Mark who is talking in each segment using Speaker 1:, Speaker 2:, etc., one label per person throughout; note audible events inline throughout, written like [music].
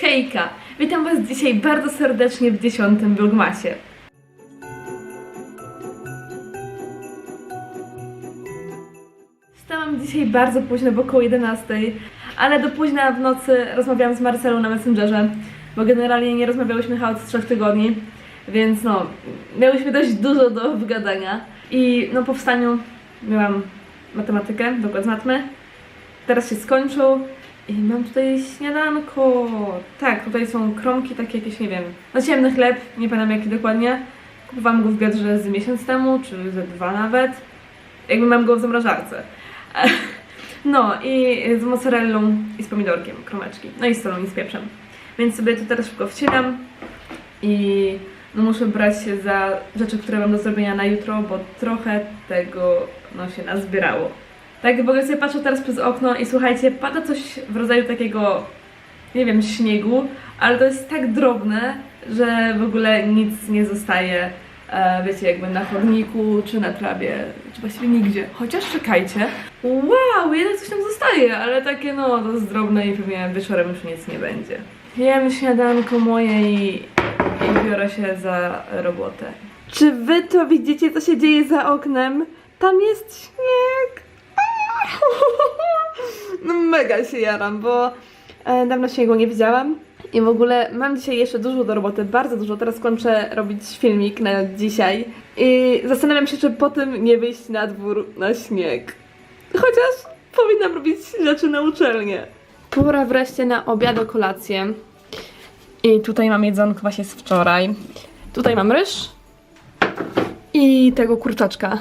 Speaker 1: Hejka! Witam Was dzisiaj bardzo serdecznie w dziesiątym Vlogmasie. Wstałam dzisiaj bardzo późno, bo około 11, ale do późna w nocy rozmawiałam z Marcelą na Messengerze, bo generalnie nie rozmawiałyśmy chyba od 3 tygodni, więc no, miałyśmy dość dużo do wygadania. I no po wstaniu miałam matematykę, wykład z matmy, teraz się skończył i mam tutaj śniadanko. Tak, tutaj są kromki takie jakieś, nie wiem, no ciemny chleb, nie pamiętam jaki dokładnie. Kupowałam go w Biedrze z miesiąc temu, czy ze dwa nawet. Jakby mam go w zamrażarce. [laughs] No i z mozzarellą i z pomidorkiem, kromeczki. No i z solą i z pieprzem. Więc sobie to teraz szybko wcinam i no muszę brać się za rzeczy, które mam do zrobienia na jutro, bo trochę tego no, się nazbierało. Tak w ogóle sobie patrzę teraz przez okno i słuchajcie, pada coś w rodzaju takiego, nie wiem, śniegu, ale to jest tak drobne, że w ogóle nic nie zostaje, e, wiecie, jakby na chodniku czy na trawie, czy właściwie nigdzie. Chociaż czekajcie, wow, jednak coś tam zostaje, ale takie no, to jest drobne i pewnie wieczorem już nic nie będzie. Jem śniadanko moje i, i biorę się za robotę. Czy wy to widzicie, co się dzieje za oknem? Tam jest śnieg! No mega się jaram, bo e, dawno śniegu nie widziałam. I w ogóle mam dzisiaj jeszcze dużo do roboty, bardzo dużo. Teraz kończę robić filmik na dzisiaj. I zastanawiam się, czy po tym nie wyjść na dwór na śnieg. Chociaż powinnam robić rzeczy na uczelnię. Pora wreszcie na obiad, kolację. I tutaj mam jedzonko właśnie z wczoraj. Tutaj mam ryż i tego kurczaczka.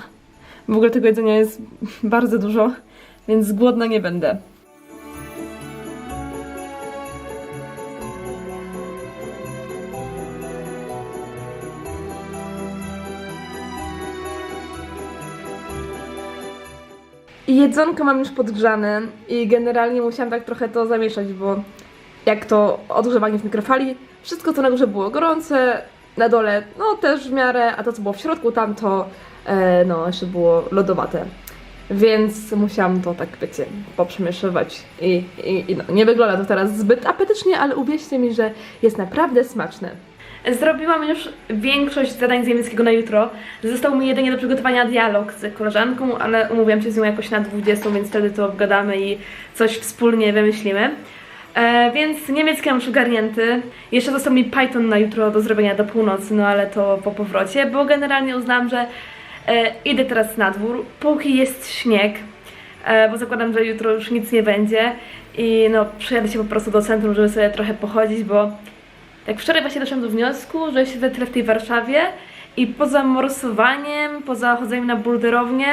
Speaker 1: W ogóle tego jedzenia jest bardzo dużo, więc głodna nie będę. I Jedzonko mam już podgrzane i generalnie musiałam tak trochę to zamieszać, bo jak to odgrzewanie w mikrofali, wszystko co na górze było gorące, na dole no też w miarę, a to co było w środku tam to e, no jeszcze było lodowate. Więc musiałam to tak, wiecie, poprzemieszywać i, i, i no, nie wygląda to teraz zbyt apetycznie, ale uwierzcie mi, że jest naprawdę smaczne. Zrobiłam już większość zadań z niemieckiego na jutro. Został mi jedynie do przygotowania dialog z koleżanką, ale umówiłam się z nią jakoś na 20, więc wtedy to obgadamy i coś wspólnie wymyślimy. E, więc niemiecki mam już ogarnięty. Jeszcze został mi Python na jutro do zrobienia do północy, no ale to po powrocie, bo generalnie uznałam, że idę teraz na dwór, póki jest śnieg, e, bo zakładam, że jutro już nic nie będzie i no przyjadę się po prostu do centrum, żeby sobie trochę pochodzić, bo tak wczoraj właśnie doszłam do wniosku, że siedzę tyle w tej Warszawie i poza morsowaniem, poza chodzeniem na bulderownię,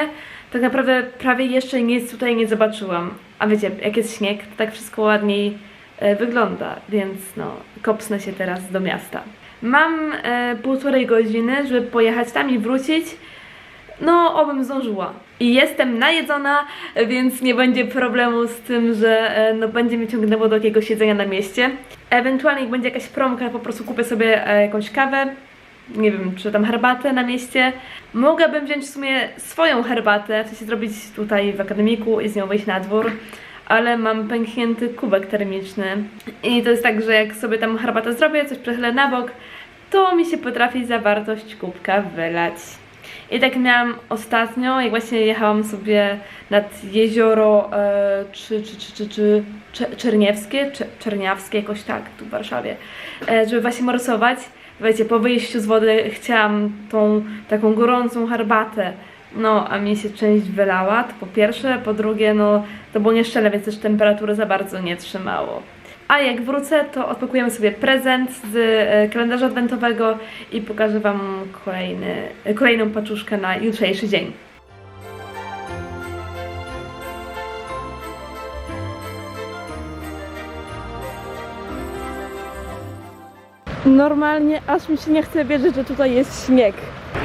Speaker 1: tak naprawdę prawie jeszcze nic tutaj nie zobaczyłam. A wiecie, jak jest śnieg, to tak wszystko ładniej e, wygląda, więc no, kopsnę się teraz do miasta. Mam e, półtorej godziny, żeby pojechać tam i wrócić. No, obym zdążyła. I jestem najedzona, więc nie będzie problemu z tym, że e, no, będzie mnie ciągnęło do jakiegoś jedzenia na mieście. Ewentualnie jak będzie jakaś promka, po prostu kupię sobie e, jakąś kawę, nie wiem, czy tam herbatę na mieście. Mogłabym wziąć w sumie swoją herbatę, w sensie zrobić tutaj w akademiku i z nią wyjść na dwór, ale mam pęknięty kubek termiczny. I to jest tak, że jak sobie tam herbatę zrobię, coś przechylę na bok, to mi się potrafi zawartość kubka wylać. I tak miałam ostatnio, jak właśnie jechałam sobie nad jezioro e, czy, czy, czy, czy, czy Cze- Czerniewskie, Cze- Czerniawskie, jakoś tak, tu w Warszawie, e, żeby właśnie morsować. Wiecie, po wyjściu z wody chciałam tą taką gorącą herbatę, no a mi się część wylała, to po pierwsze, po drugie, no to było nieszczelne, więc też temperatury za bardzo nie trzymało. A jak wrócę, to odpakujemy sobie prezent z e, kalendarza adwentowego i pokażę Wam kolejny, e, kolejną paczuszkę na jutrzejszy dzień. Normalnie aż mi się nie chce wierzyć, że tutaj jest śnieg.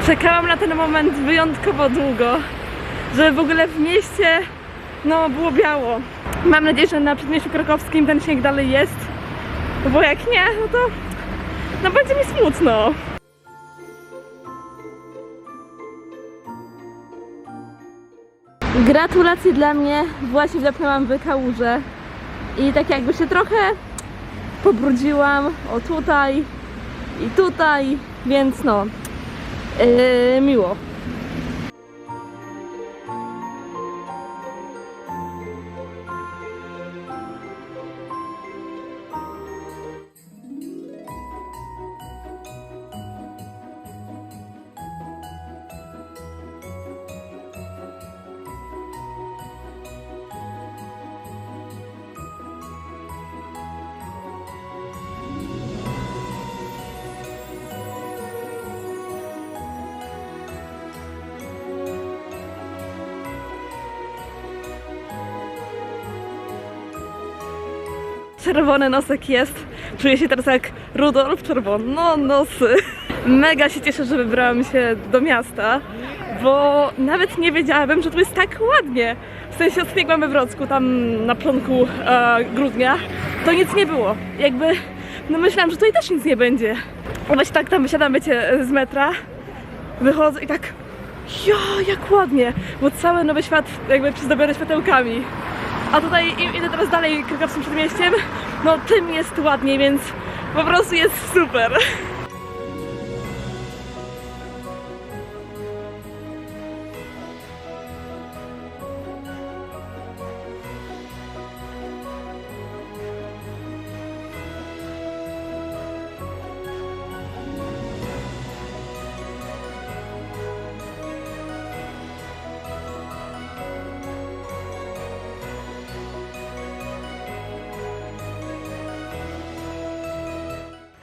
Speaker 1: Czekałam na ten moment wyjątkowo długo, żeby w ogóle w mieście no było biało. Mam nadzieję, że na przedmieściu krakowskim ten śnieg dalej jest, bo jak nie, no to no będzie mi smutno. Gratulacje dla mnie, właśnie wdepnęłam w kałużę i tak jakby się trochę pobrudziłam, o tutaj i tutaj, więc no, yy, miło. Czerwony nosek jest. Czuję się teraz jak Rudolf Czerwono nosy. Mega się cieszę, że wybrałam się do miasta, bo nawet nie wiedziałabym, że tu jest tak ładnie. W sensie jak we Wrocku, tam na początku e, grudnia, to nic nie było. Jakby, no myślałam, że tutaj też nic nie będzie. Właśnie tak tam wysiadam, wiecie, z metra, wychodzę i tak ja, jak ładnie, bo cały Nowy Świat jakby przyzdobiony światełkami. A tutaj im idę teraz dalej krakowskim przedmieściem, no tym jest ładniej, więc po prostu jest super.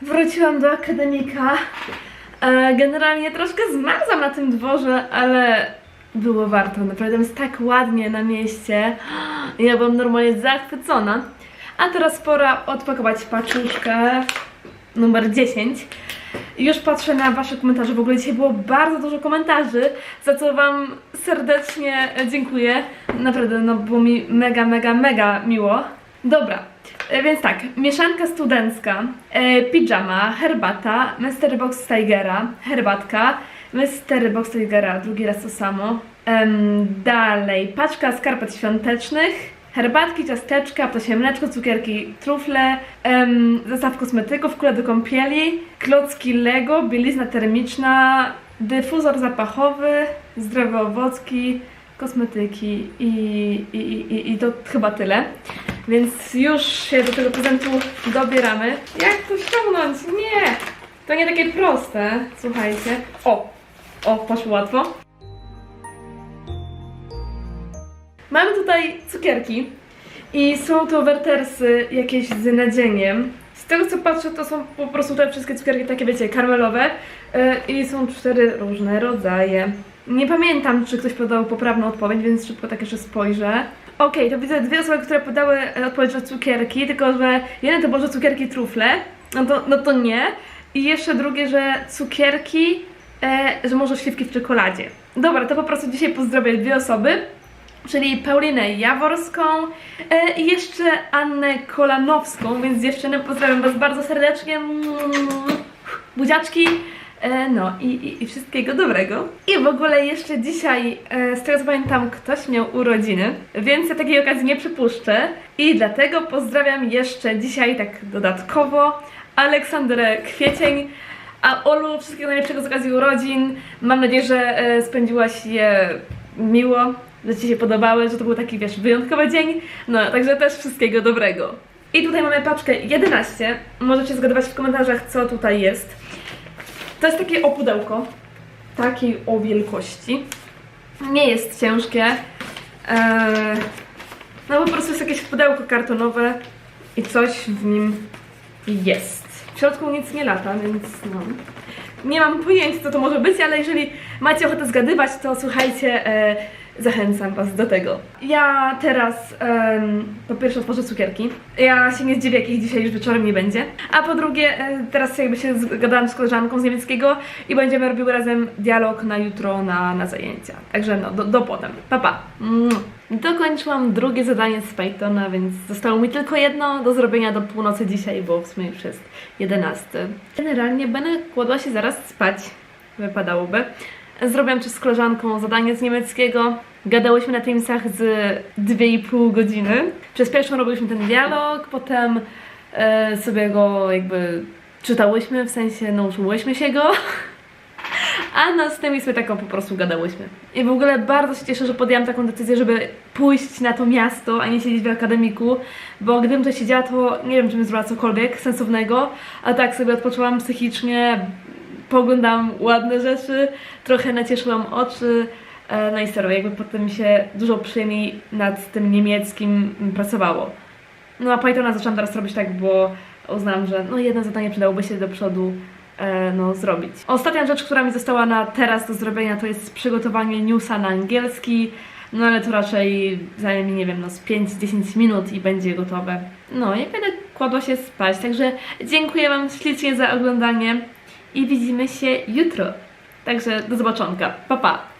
Speaker 1: Wróciłam do akademika. E, Generalnie troszkę zmarzłam na tym dworze, ale było warto. Naprawdę jest tak ładnie na mieście. Ja byłam normalnie zachwycona. A teraz pora odpakować paczuszkę numer 10. Już patrzę na Wasze komentarze. W ogóle dzisiaj było bardzo dużo komentarzy, za co Wam serdecznie dziękuję. Naprawdę, no było mi mega, mega, mega miło. Dobra, więc tak, mieszanka studencka, e, pijama, herbata, Mystery Box Tigera, herbatka, Mystery Box Tigera, drugi raz to samo. Dalej, paczka skarpet świątecznych, herbatki, ciasteczka, ptasie mleczko, cukierki, trufle, zestaw kosmetyków, kule do kąpieli, klocki Lego, bielizna termiczna, dyfuzor zapachowy, zdrowe owocki, kosmetyki i, i, i, i to chyba tyle. Więc już się do tego prezentu dobieramy. Jak to ściągnąć? Nie! To nie takie proste. Słuchajcie. O! O, poszło łatwo. Mamy tutaj cukierki i są to wertersy jakieś z nadzieniem. Z tego co patrzę, to są po prostu te wszystkie cukierki takie, wiecie, karmelowe yy, i są cztery różne rodzaje. Nie pamiętam, czy ktoś podał poprawną odpowiedź, więc szybko tak jeszcze spojrzę. Okej, to widzę dwie osoby, które podały e, odpowiedź, że cukierki, tylko że jeden to było, że cukierki trufle, no to, no to nie. I jeszcze drugie, że cukierki, e, że może śliwki w czekoladzie. Dobra, to po prostu dzisiaj pozdrowię dwie osoby, czyli Paulinę Jaworską e, i jeszcze Annę Kolanowską, więc dziewczyny pozdrawiam Was bardzo serdecznie. Buziaczki. E, No i, i, i wszystkiego dobrego. I w ogóle jeszcze dzisiaj, e, z tego co pamiętam, ktoś miał urodziny, więc ja takiej okazji nie przypuszczę. I dlatego pozdrawiam jeszcze dzisiaj tak dodatkowo Aleksandrę Kwiecień. A Olu, wszystkiego najlepszego z okazji urodzin. Mam nadzieję, że e, spędziłaś je miło, że Ci się podobały, że to był taki, wiesz, wyjątkowy dzień. No, także też wszystkiego dobrego. I tutaj mamy paczkę 11. Możecie zgadywać w komentarzach, co tutaj jest. To jest takie opudełko, takiej o wielkości. Nie jest ciężkie. Eee, no po prostu jest jakieś pudełko kartonowe i coś w nim jest. W środku nic nie lata, więc no. Nie mam pojęcia, co to może być, ale jeżeli macie ochotę zgadywać, to słuchajcie, e, zachęcam Was do tego. Ja teraz po pierwsze otworzę cukierki. Ja się nie zdziwię, jak ich dzisiaj już wieczorem nie będzie. A po drugie, e, teraz jakby się zgadałam z koleżanką z niemieckiego i będziemy robiły razem dialog na jutro na, na zajęcia. Także no, do, do potem. Pa, pa. Dokończyłam drugie zadanie z Pythona, więc zostało mi tylko jedno do zrobienia do północy dzisiaj, bo w sumie już jest 11. Generalnie będę kładła się zaraz spać, wypadałoby. Zrobiłam też z koleżanką zadanie z niemieckiego. Gadałyśmy na Teamsach z 2,5 godziny. Przez pierwszą robiliśmy ten dialog, potem e, sobie go jakby czytałyśmy, w sensie nauczyłyśmy się go. [laughs] A następnie sobie taką po prostu gadałyśmy. I w ogóle bardzo się cieszę, że podjęłam taką decyzję, żeby pójść na to miasto, a nie siedzieć w akademiku, bo gdybym tutaj siedziała, to nie wiem, czy bym zrobiła cokolwiek sensownego, a tak sobie odpoczęłam psychicznie, poglądam ładne rzeczy, trochę nacieszyłam oczy, e, no i serio, jakby potem się dużo przyjemniej nad tym niemieckim pracowało. No a Pythona zaczęłam teraz robić tak, bo uznałam, że no jedno zadanie przydałoby się do przodu e, no, zrobić. Ostatnia rzecz, która mi została na teraz do zrobienia, to jest przygotowanie newsa na angielski. No ale to raczej zajmie mi, nie wiem, no z 5-10 minut i będzie gotowe. No i będę kładła się spać. Także dziękuję Wam ślicznie za oglądanie i widzimy się jutro. Także do zobaczonka. Pa, pa!